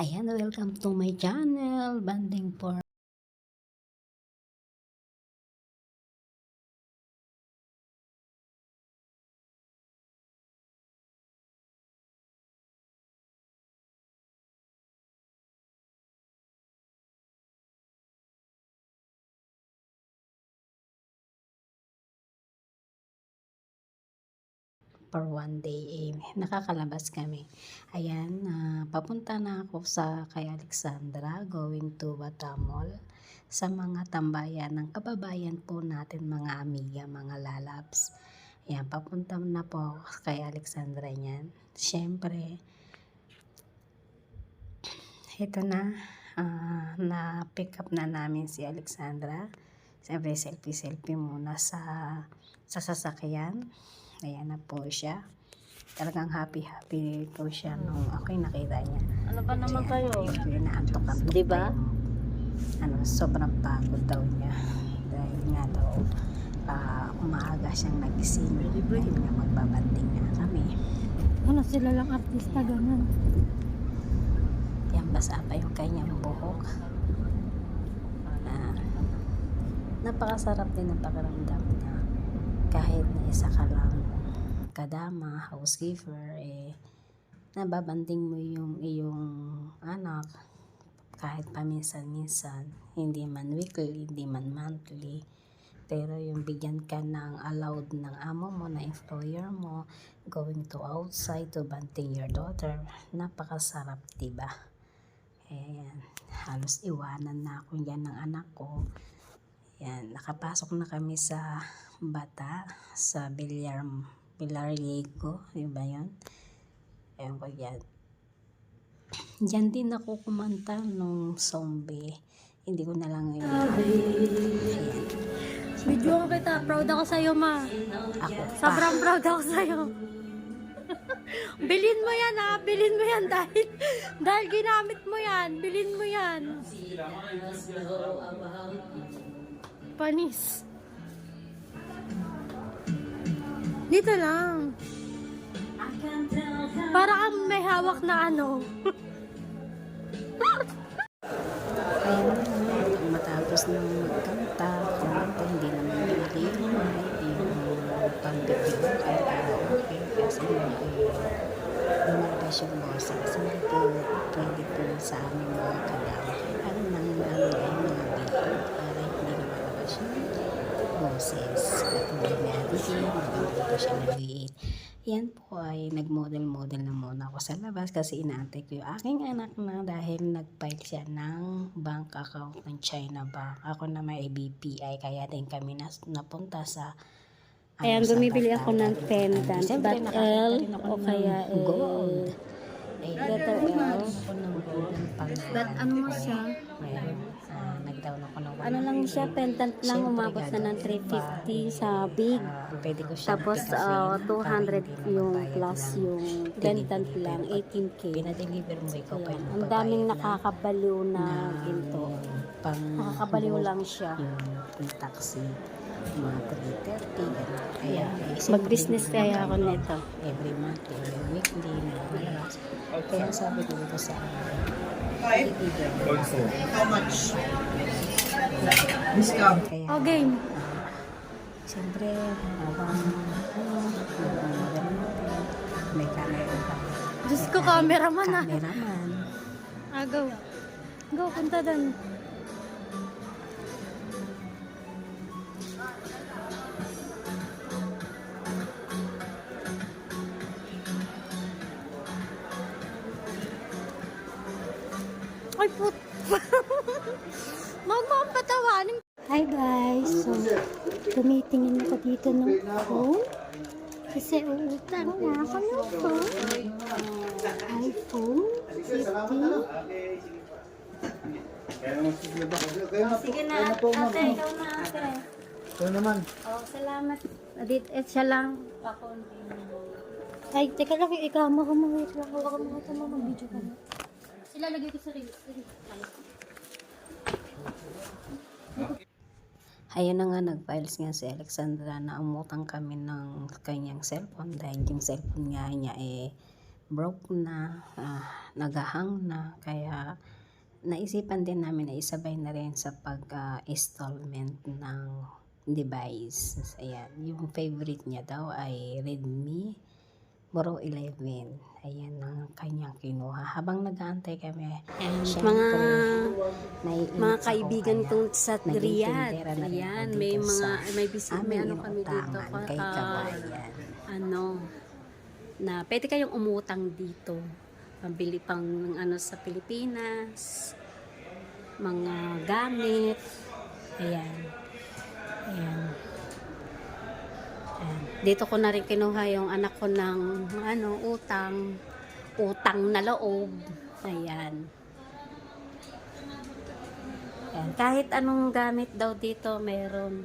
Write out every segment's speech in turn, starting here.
Ayan, welcome to my channel, Banding for for one day eh, nakakalabas kami. Ayan, ah, papunta na ako sa kay Alexandra going to Batamol sa mga tambayan ng kababayan po natin mga amiga, mga lalabs. Ayan, papunta na po kay Alexandra niyan. Siyempre, ito na, ah, na pick up na namin si Alexandra. Siyempre, selfie-selfie muna sa, sa sasakyan. Ayan na po siya. Talagang happy-happy po siya nung ako'y nakita niya. Ano ba naman kayo? Inaantok ang Di ba? Ano, sobrang pagod daw niya. Dahil nga daw, ah, umaga siyang nagising. Dahil nga magbabanding nga kami. Ano sila lang artista ganun? Yan basa pa yung kanyang buhok. Ah, napakasarap din ang pakiramdam na kahit na isa ka lang kadama, housekeeper, eh, nababanding mo yung iyong anak kahit paminsan-minsan, hindi man weekly, hindi man monthly, pero yung bigyan ka ng allowed ng amo mo, na employer mo, going to outside to banting your daughter, napakasarap, diba? Ayan, halos iwanan na ako yan ng anak ko. Yan, nakapasok na kami sa bata, sa Bilyar, Bilyar Lego, di ba yun? Ayan ko yan. Diyan din ako kumanta nung zombie. Hindi ko na lang yun. Ayan, Video ko kita. Proud ako sa'yo, ma. ako pa. Sobrang proud ako sa'yo. Bilhin mo yan, ha? Bilhin mo yan dahil, dahil ginamit mo yan. Bilhin mo yan. Panis. Dito lang. Para kang may hawak na ano. Ayun na, matapos ng magkanta, kumanta, hindi naman bili yung pagbibigo kay karaoke kasi lumalabas yung bosa kasi hindi po pwede po sa aming mga kadama. Ano nang namin ay mga bigo para hindi lumalabas yung boses. Katulad Ate Kim, maganda po siya naliit. Yan po ay nag-model-model na muna ako sa labas kasi inaantay ko yung aking anak na dahil nag-file siya ng bank account ng China Bank. Ako na may BPI kaya din kami nas, napunta sa ano, Ayan, bumibili ako ng pendant. Nakakita L rin ako o ng kaya eh, gold. Eh, letter L. But ano mo siya? Ayan, nag-down ako ng Ano lang siya, pendant lang, Siyempre, umabot na ng 350 sa big. Ah, pwede ko siya Tapos ah, 200 yung plus yung pendant lang, 18k. Pinadeliver mo ikaw pa yung Ang daming nakakabaliw na na ginto. pang Nakakabaliw lang siya. yung, yung taxi mga 330 ganun. kaya Mag-business kaya ako nito. every month every weekly malakas kaya sabi ko dito sa Five? Also. How much? Discount. kaya Oh, game. siyempre habang may camera pa Diyos ko, cameraman ah. cameraman Ah, go. Go, punta doon. Ay, put. Huwag mo akong patawanin. Hi guys. So, tumitingin ako dito ng phone. Kasi uutang na ako ng phone. iPhone 15. Sige na, ate, ikaw na ate. Ito naman. Oh, salamat. Adit, eh, siya lang. Ako Ay, teka lang, ikama ko mga wait lang. Wala ko mga ito mga video ka na. Sila lagay ko sa. Sige. Ayun na nga, nag-files nga si Alexandra na umutang kami ng kanyang cellphone dahil yung cellphone nga niya eh broke na, ah, nagahang na, kaya naisipan din namin na isabay na rin sa pag-installment ng device. Ayan, yung favorite niya daw ay Redmi Pro 11. Ayan ang kanyang kinuha. Habang nag-aantay kami, And mga mga kaibigan kong sa Ayan, ako may mga may bisi, may ano kami dito. kay Kabayan. ano na pwede kayong umutang dito. Pambili pang ano sa Pilipinas, mga gamit. Ayan. Ayan. Ayan. Dito ko na rin kinuha yung anak ko ng ano, utang. Utang na loob. Ayan. Ayan. Kahit anong gamit daw dito, meron.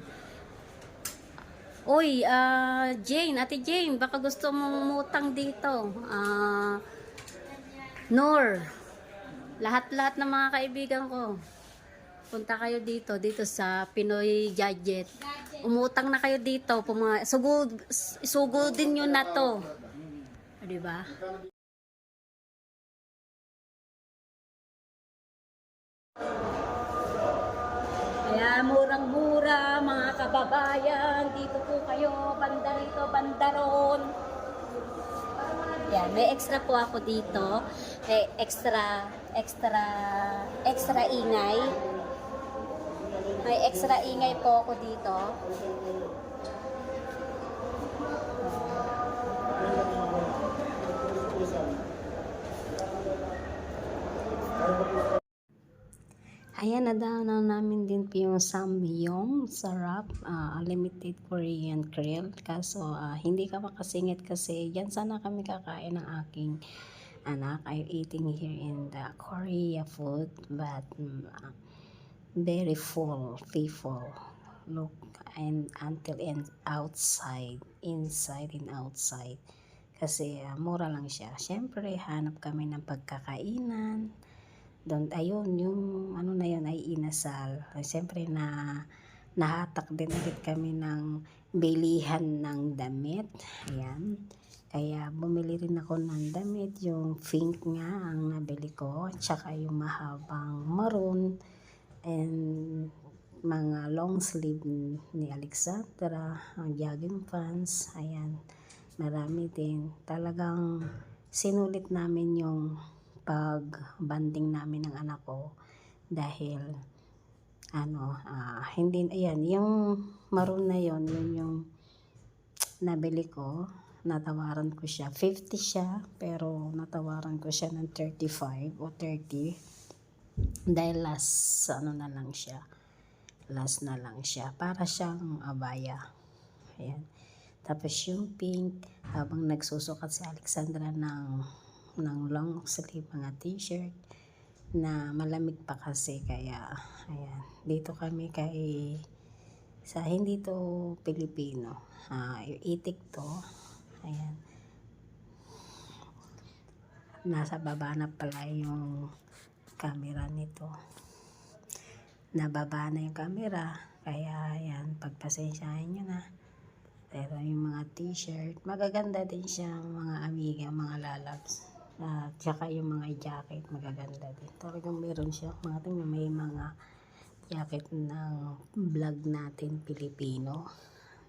Uy, ah, Jane, Ate Jane, baka gusto mong umutang dito. Ah, Nor, lahat-lahat ng mga kaibigan ko, punta kayo dito, dito sa Pinoy Gadget. Umutang na kayo dito, puma, sugod, sugudin nyo na to. Di Kaya murang-mura mga kababayan, dito po kayo, banda rito, banda ron. Yan, may extra po ako dito. May extra, extra, extra ingay. May extra ingay po ako dito. Ayan, nadaanan namin din po yung Samyong sarap, ah, limited Korean grill. Kaso, ah, hindi ka makasingit kasi yan sana kami kakain ng aking anak. I'm eating here in the Korea food, but ah, very full people. Look, and until and outside, inside and outside. Kasi ah, mura lang siya. Siyempre, hanap kami ng pagkakainan doon ayun yung ano na yun ay inasal. Siyempre na nahatak din ulit kami ng bilihan ng damit. Ayan. Kaya bumili rin ako ng damit. Yung pink nga ang nabili ko tsaka yung mahabang maroon and mga long sleeve ni Alexandra ang jogging pants. Ayan. Marami din. Talagang sinulit namin yung pag-banding namin ng anak ko dahil ano ah, hindi ayan yung maroon na yon yun yung nabili ko. Natawaran ko siya. 50 siya pero natawaran ko siya ng 35 o 30 dahil last ano na lang siya last na lang siya. Para siyang abaya. Ayan. Tapos yung pink habang nagsusukat si Alexandra ng ng long sleeve mga t-shirt na malamig pa kasi. Kaya ayan. Dito kami kay sa hindi to Pilipino. Ah itik to. Ayan. Nasa baba na pala yung camera nito. Nababa na yung camera. Kaya ayan pagpasensyahan nyo na. Pero yung mga t-shirt magaganda din siya mga amiga mga lalabs at saka yung mga jacket magaganda din. Talagang meron siya. Mga tingnan may mga jacket ng vlog natin Pilipino.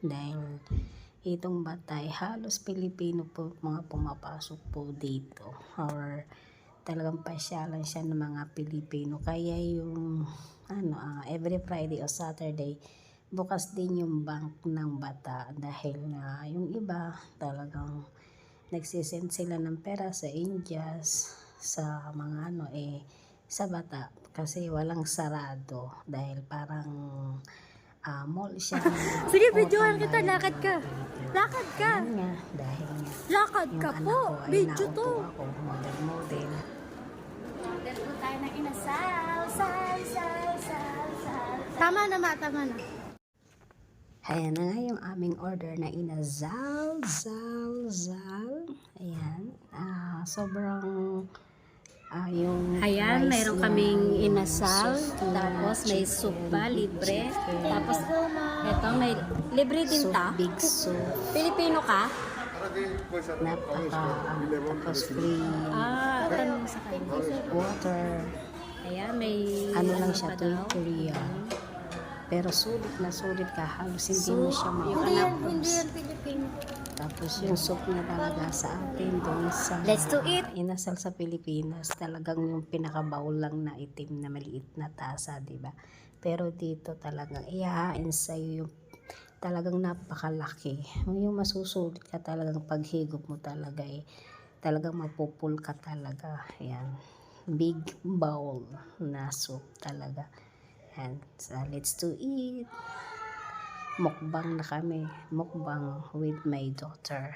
Dahil itong batay halos Pilipino po mga pumapasok po dito. Or talagang pasyalan siya ng mga Pilipino. Kaya yung ano ah, every Friday o Saturday bukas din yung bank ng bata. Dahil na yung iba talagang nagsisend sila ng pera sa Indias sa mga ano eh sa bata kasi walang sarado dahil parang ah, mall siya Sige, videohan kita, lakad ka. Lakad ka. Yun nga, dahil nga Lakad ka po. Video to. ako model-model Order po tayo ng inasal, sal, sal, sal, sal. Tama na ma, tama na. Ayan na nga yung aming order na inazal, zal, zal. Ayan. Ah, sobrang ah, yung Ayan, mayroon kaming inasal, sauce tapos may soup pa, libre. chicken, Tapos, eto, may libre din soup, ta. big soup. Pilipino ka? napaka ano, tapos free Ah, tanong sa kanya. water Ayan, may... ano lang siya pa daw. 20 real pero sulit na sulit ka halos hindi mo siya ko. tapos yung soup niya talaga sa atin doon sa Let's do it! inasal sa Pilipinas talagang yung pinakabaul lang na itim na maliit na tasa di ba? Pero dito talagang ihahain sa yung talagang napakalaki. Yung masusulit ka talagang paghigop mo talaga eh. Talagang mapupul ka talaga. Yan big bowl na soup talaga yan so let's do it. Mukbang na kami. Mukbang with my daughter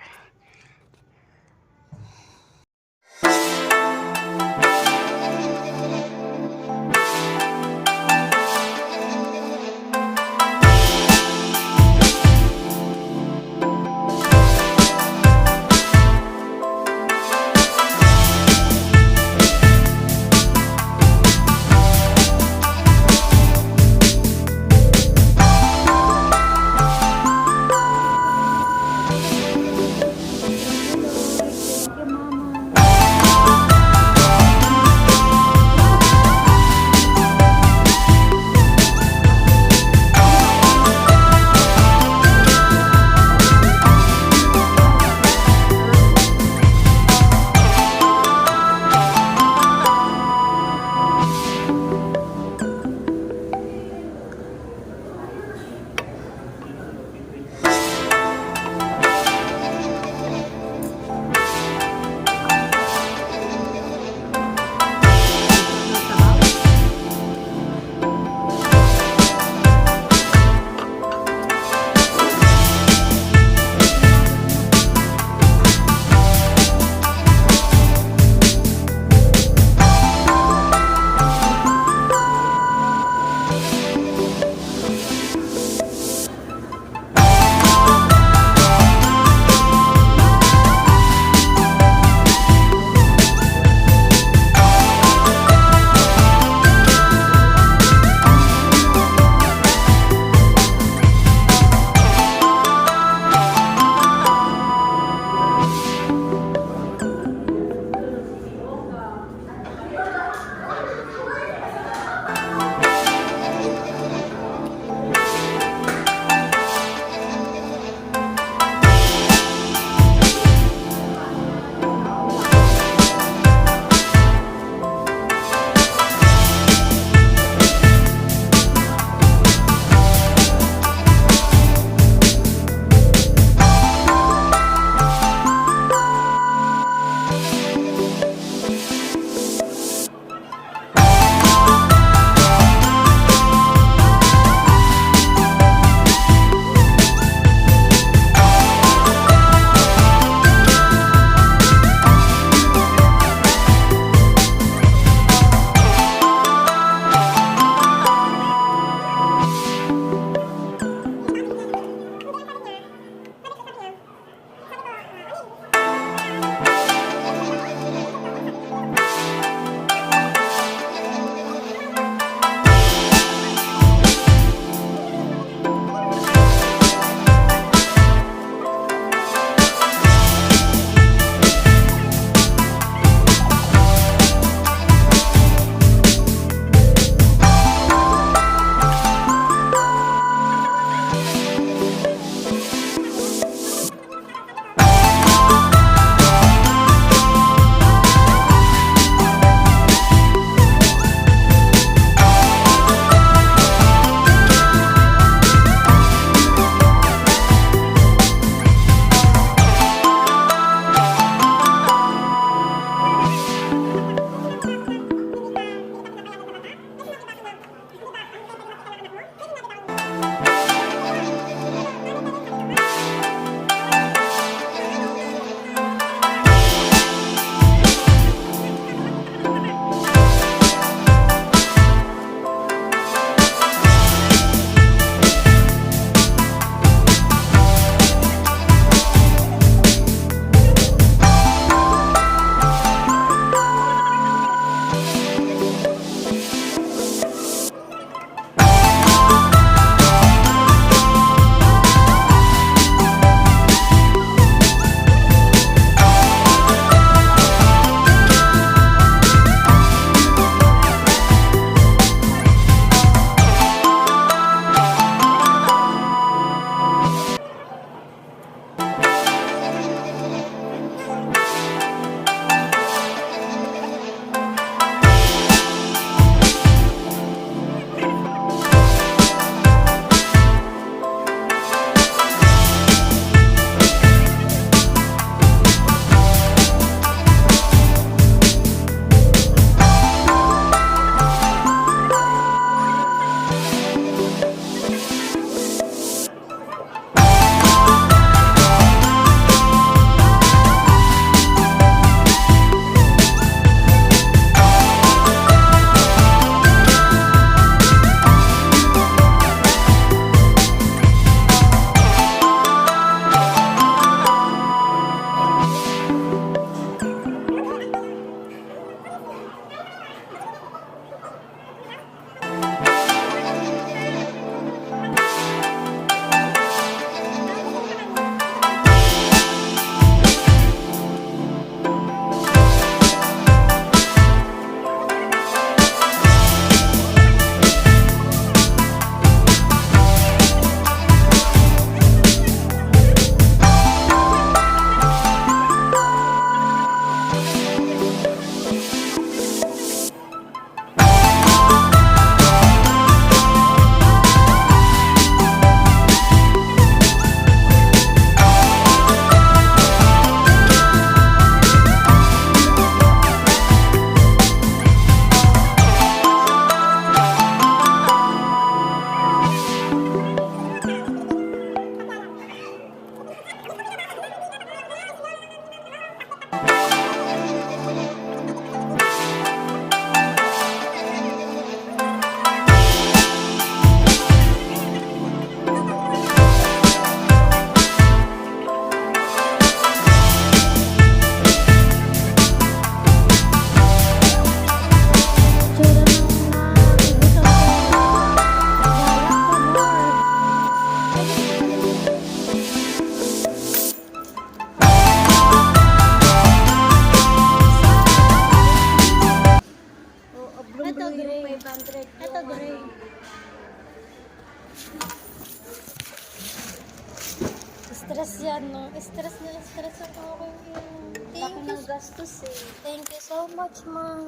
Stress ako yun. Laki Thank you, ng gastos eh. thank you so much, ma.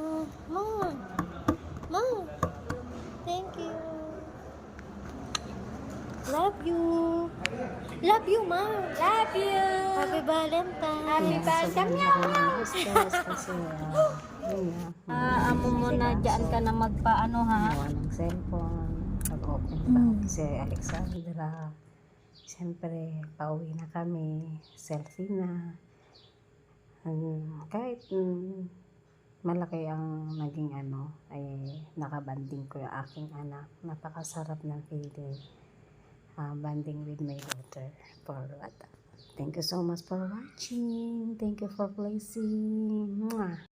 Ma. Ma. Thank you. Love you. Love you, ma. Love you. Happy Valentine. Happy Valentine. Stress kasi, ah. Ah, amo mo na dyan ka na magpaano ha. Gawa ng cellphone. Nag-open pa Mm. si Alexandra. Siyempre, pauwi na kami. Selfie na. Um, kahit mm, malaki ang naging ano, ay nakabanding ko yung aking anak. Napakasarap ng feeling. Ah, banding with my daughter. For what? Thank you so much for watching. Thank you for blessing. Mwah.